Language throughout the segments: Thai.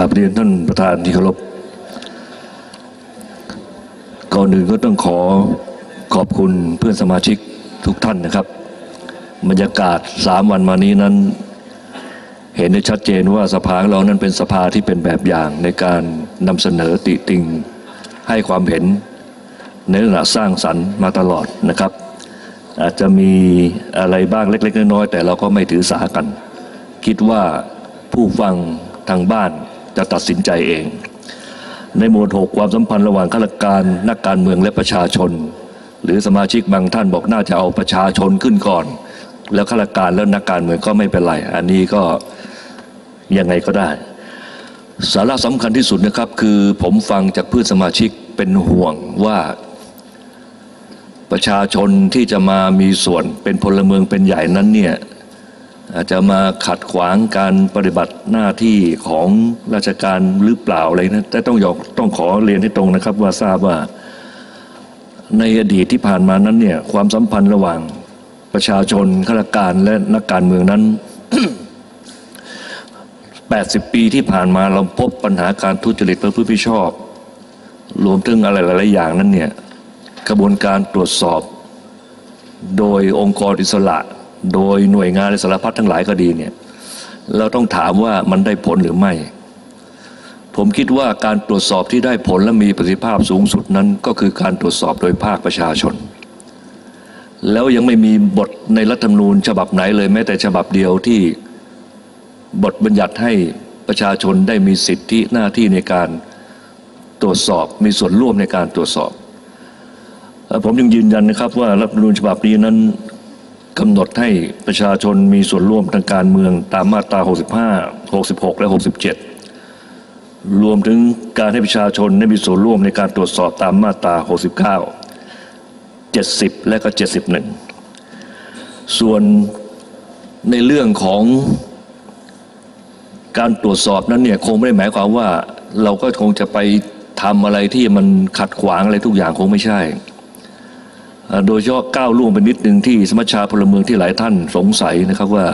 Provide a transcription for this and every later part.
กราบเรียนท่านประธานที่เคารพก่อนอื่นก็ต้องขอขอบคุณเพื่อนสมาชิกทุกท่านนะครับ บรรยากาศสามวันมานี้นั้น เห็นได้ชัดเจนว่าสภาของเรานั้นเป็นสภาที่เป็นแบบอย่างในการนำเสนอติติงให้ความเห็นในลักษณะสร้างสรรค์มาตลอดนะครับ อาจจะมีอะไรบ้างเล็ก ๆ น้อยๆแต่เราก็ไม่ถือสากัน คิดว่าผู้ฟังทางบ้าน จะตัดสินใจเอง ในหมวดหกความสัมพันธ์ระหว่างข้าราชการนักการเมืองและประชาชน หรือสมาชิกบางท่านบอกน่าจะเอาประชาชนขึ้นก่อน แล้วข้าราชการแล้วนักการเมืองก็ไม่เป็นไร อันนี้ก็ยังไงก็ได้ สาระสำคัญที่สุดนะครับ คือผมฟังจากเพื่อนสมาชิกเป็นห่วงว่าประชาชนที่จะมามีส่วนเป็นพลเมืองเป็นใหญ่นั้นเนี่ย อาจจะมาขัดขวางการปฏิบัติหน้าที่ของราชการหรือเปล่าอะไรนะแต่ต้องยอมต้องขอเรียนให้ตรงนะครับ ว่าทราบว่าในอดีตที่ผ่านมานั้นเนี่ยความสัมพันธ์ระหว่างประชาชนข้าราชการและนักการเมืองนั้น 80 ปีที่ผ่านมาเราพบปัญหาการทุจริตประพฤติผิชอบ รวมถึงอะไรหลายๆอย่างนั้นเนี่ยกระบวนการตรวจสอบ โดยองค์กรอิสระ โดยหน่วยงานในสารพัดทั้งหลายก็ดีเนี่ยเราต้องถามว่ามันได้ผลหรือไม่ ผมคิดว่าการตรวจสอบที่ได้ผลและมีประสิทธิภาพสูงสุดนั้น ก็คือการตรวจสอบโดยภาคประชาชน แล้วยังไม่มีบทในรัฐธรรมนูญฉบับไหนเลยแม้แต่ฉบับเดียวที่บทบัญญัติให้ประชาชนได้มีสิทธิหน้าที่ในการตรวจสอบมีส่วนร่วมในการตรวจสอบ ผมยังยืนยันนะครับว่ารัฐธรรมนูญฉบับนี้นั้น กำหนดให้ประชาชนมีส่วนร่วมทางการเมืองตามมาตรา 65 66 และ 67 รวมถึงการให้ประชาชนได้มีส่วนร่วมในการตรวจสอบตามมาตรา 69 70 และก็ 71 ส่วนในเรื่องของการตรวจสอบนั้นเนี่ยคงไม่ได้หมายความว่าเราก็คงจะไปทำอะไรที่มันขัดขวางอะไรทุกอย่างคงไม่ใช่ โดยเฉพาะก้าวล่วงไปนิดหนึ่งที่สมัชชาพลเมืองที่หลายท่านสงสัยนะครับว่า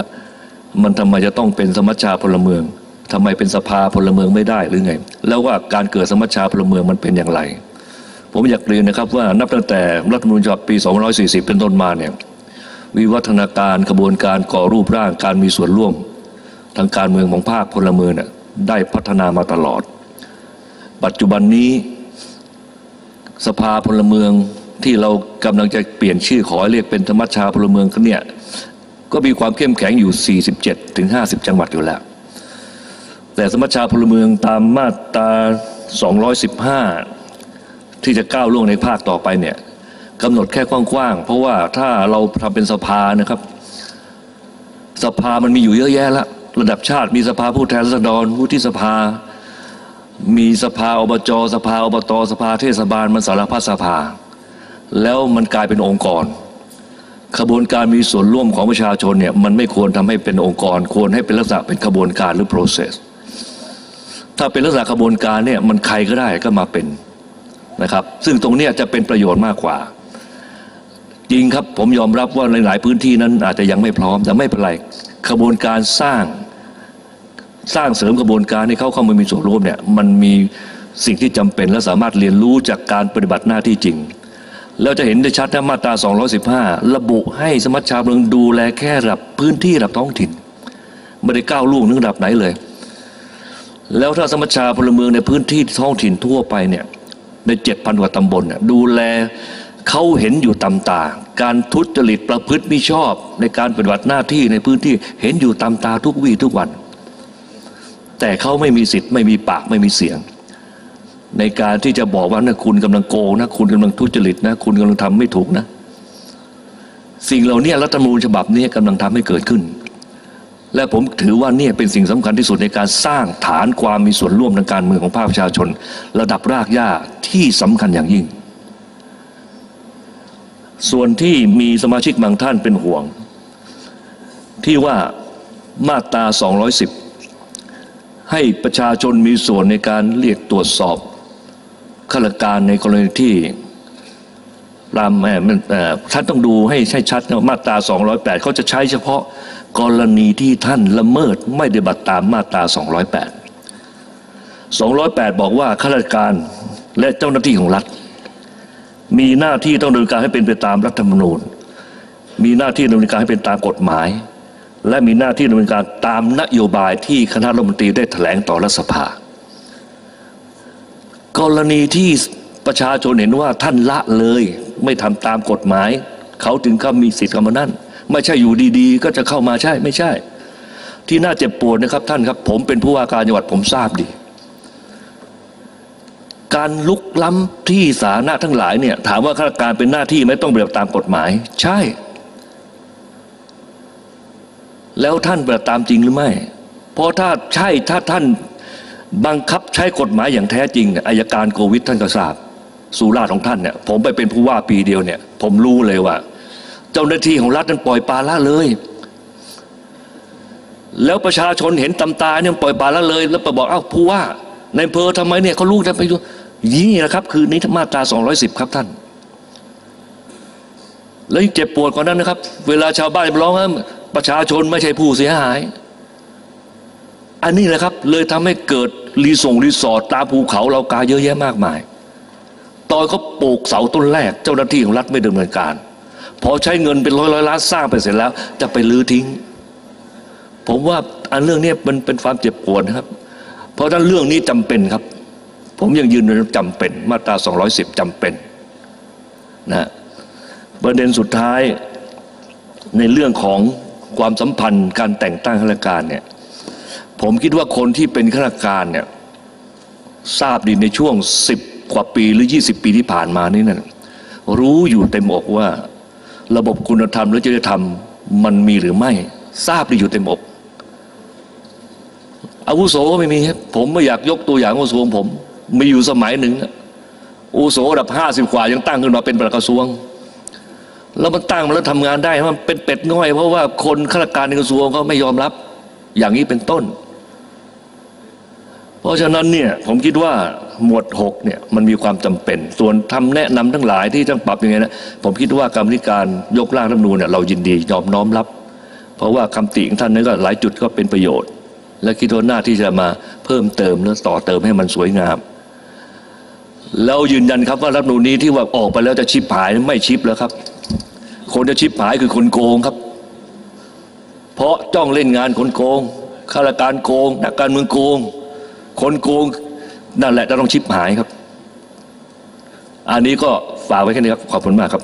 มันทำไมจะต้องเป็นสมัชชาพลเมืองทำไมเป็นสภาพลเมืองไม่ได้หรือไง แล้วว่าการเกิดสมัชชาพลเมืองมันเป็นอย่างไร ผมอยากเรียนนะครับว่านับตั้งแต่รัฐธรรมนูญฉบับปี 2540 เป็นต้นมาเนี่ยวิวัฒนาการกระบวนการก่อรูปร่างการมีส่วนร่วม ทางการเมืองของภาคพลเมืองเนี่ยได้พัฒนามาตลอด ปัจจุบันนี้ สภาพลเมือง ที่เรากำลังจะเปลี่ยนชื่อขอเรียกเป็นธรรมชาพลเมืองเนี่ยก็มีความเข้มแข็งอยู่ 47ถึง50 จังหวัดอยู่แล้ว แต่สมัชชาพลเมืองตามมาตรา 215 ที่จะก้าวล่วงในภาคต่อไปเนี่ยกำหนดแค่กว้างๆ เพราะว่าถ้าเราทำเป็นสภานะครับ สภามันมีอยู่เยอะแยะแล้วระดับชาติมีสภาผู้แทนราษฎรวุฒิสภา มีสภาอบจสภาอบตสภาเทศบาลมันสารพัดสภา แล้วมันกลายเป็นองค์กรขบวนการมีส่วนร่วมของประชาชนเนี่ยมันไม่ควรทำให้เป็นองค์กร ควรให้เป็นลักษณะเป็นขบวนการหรือ process ถ้าเป็นลักษณะขบวนการเนี่ยมันใครก็ได้ก็มาเป็นนะครับ ซึ่งตรงนี้จะเป็นประโยชน์มากกว่า จริงครับผมยอมรับว่าในหลายพื้นที่นั้นอาจจะยังไม่พร้อมแต่ไม่เป็นไรขบวนการสร้างสร้างเสริมกระบวนการให้เขาเข้ามามีส่วนร่วมเนี่ยมันมีสิ่งที่จำเป็นและสามารถเรียนรู้จากการปฏิบัติหน้าที่จริง แล้วจะเห็นได้ชัดนะมาตรา 215 ระบุให้สมัชชาเมืองดูแลแค่ระดับพื้นที่ระดับท้องถิ่น ไม่ได้ก้าวล่วงถึงระดับไหนเลย แล้วถ้าสมัชชาพลเมืองในพื้นที่ท้องถิ่นทั่วไปเนี่ยในเจ็ดพันกว่าตำบลเนี่ยดูแลเขาเห็นอยู่ตำตา การทุจริตประพฤติมิชอบ ในการปฏิบัติหน้าที่ในพื้นที่เห็นอยู่ตำตาทุกวี่ทุกวัน แต่เขาไม่มีสิทธิ์ไม่มีปากไม่มีเสียง ในการที่จะบอกว่านะคุณกำลังโกงนะคุณกำลังทุจริตนะคุณกำลังทำไม่ถูกนะ สิ่งเหล่านี้รัฐธรรมนูญฉบับนี้กำลังทำให้เกิดขึ้น และผมถือว่านี่เป็นสิ่งสำคัญที่สุดในการสร้างฐานความมีส่วนร่วมทางการเมืองของภาคประชาชน ระดับรากหญ้าที่สำคัญอย่างยิ่ง ส่วนที่มีสมาชิกบางท่านเป็นห่วง ที่ว่ามาตรา 210ให้ประชาชนมีส่วนในการเรียกตรวจสอบ ข้าราชการในกรณีที่รามแม่ท่านต้องดูให้ใช่ชัดมาตรา 208 เขาจะใช้เฉพาะกรณีที่ท่านละเมิดไม่ได้บัตรตามมาตรา 208 208 บอกว่าข้าราชการและเจ้าหน้าที่ของรัฐ มีหน้าที่ต้องดำเนินการให้เป็นไปตามรัฐธรรมนูญ มีหน้าที่ดำเนินการให้เป็นตามกฎหมาย และมีหน้าที่ดำเนินการตามนโยบายที่คณะรัฐมนตรีได้แถลงต่อรัฐสภา กรณีที่ประชาชนเห็นว่าท่านละเลย ไม่ทำตามกฎหมาย เขาถึงเขามีสิทธิ์เข้ามานั่นไม่ใช่อยู่ดีๆ ก็จะเข้ามาใช่ไม่ใช่ ที่น่าเจ็บปวดนะครับท่านครับ ผมเป็นผู้ว่าการจังหวัดผมทราบดี การลุกล้ำที่สาธารณะทั้งหลายเนี่ยถามว่าข้าราชการเป็นหน้าที่ไหม่ต้องปฏิบัติตามกฎหมาย ใช่ แล้วท่านปฏิบัติตามจริงหรือไม่ เพราะถ้าใช่ถ้าท่าน บังคับใช้กฎหมายอย่างแท้จริงเนี่ยอายการโควิดท่านก็ทราบสุราษฎร์ของท่านเนี่ยผมไปเป็นผู้ว่าปีเดียวเนี่ย ผมรู้เลยว่า เจ้าหน้าที่ของรัฐนั้นปล่อยปลาละเลย แล้วประชาชนเห็นตำตาเนี่ยปล่อยปลาละเลย แล้วไปบอกเอ้าผู้ว่า ในอำเพอทำไมเนี่ยเขาลูกจะไปดูนี่แหละครับ คือนิมาตรา210 ครับท่าน แล้วยังเจ็บปวดกว่านั้นนะครับ เวลาชาวบ้านร้องว่าประชาชนไม่ใช่ผู้เสียหาย อันนี้แหละครับ เลยทำให้เกิด รีส่งรีสอร์ทตาภูเขาเรากาเยอะแยะมากมาย ตอนเขาปลูกเสาต้นแรก เจ้าหน้าที่ของรัฐไม่ดำเนินการ พอใช้เงินเป็นร้อยร้อยล้านสร้างไปเสร็จแล้ว จะไปลื้อทิ้ง ผมว่าอันเรื่องนี้มันเป็นความเจ็บปวดครับ เพราะฉะนั้นเรื่องนี้จำเป็นครับ ผมยังยืนยันจำเป็น มาตรา 210จำเป็นนะประเด็นสุดท้ายในเรื่องของความสัมพันธ์การแต่งตั้งข้าราชการเนี่ย ผมคิดว่าคนที่เป็นข้าราชการเนี่ยทราบดีในช่วง10กว่าปีหรือ 20 ปีที่ผ่านมานี่นั่นรู้อยู่เต็มอกว่า ระบบคุณธรรมและจริยธรรมมันมีหรือไม่ ทราบดีอยู่เต็มอกอาวุโสก็ไม่มีครับผมไม่อยากยกตัวอย่างอาวุโสของผม มีอยู่สมัยหนึ่งอาวุโสระดับห้าสิบกว่ายังตั้งขึ้นมาเป็นประกระทรวง แล้วมันตั้งมาแล้วทำงานได้มันเป็นเป็ดง่อย เพราะว่าคนข้าราชการในกระทรวงเขาไม่ยอมรับ อย่างนี้เป็นต้น เพราะฉะนั้นเนี่ยผมคิดว่าหมวดหกเนี่ยมันมีความจำเป็น ส่วนทำแนะนำทั้งหลายที่ต้องปรับยังไงนะผมคิดว่ากรรมธิการยกร่างรัฐมนูญเนี่ยเรายินดียอมน้อมรับ เพราะว่าคำติของท่านนั้นก็หลายจุดก็เป็นประโยชน์ และคิดว่าหน้าที่จะมาเพิ่มเติมและต่อเติมให้มันสวยงามแล้วยืนยันครับว่ารัฐมนูญนี้ที่ว่าออกไปแล้วจะชิบหายไม่ชิบแล้วครับ คนจะชิบหายคือคนโกงครับ เพราะจ้องเล่นงานคนโกงข้าราชการโกงนักการเมืองโกง คนโกงนั่นแหละจะต้องชิบหายครับ อันนี้ก็ฝากไว้แค่นี้ครับ ขอบคุณมากครับ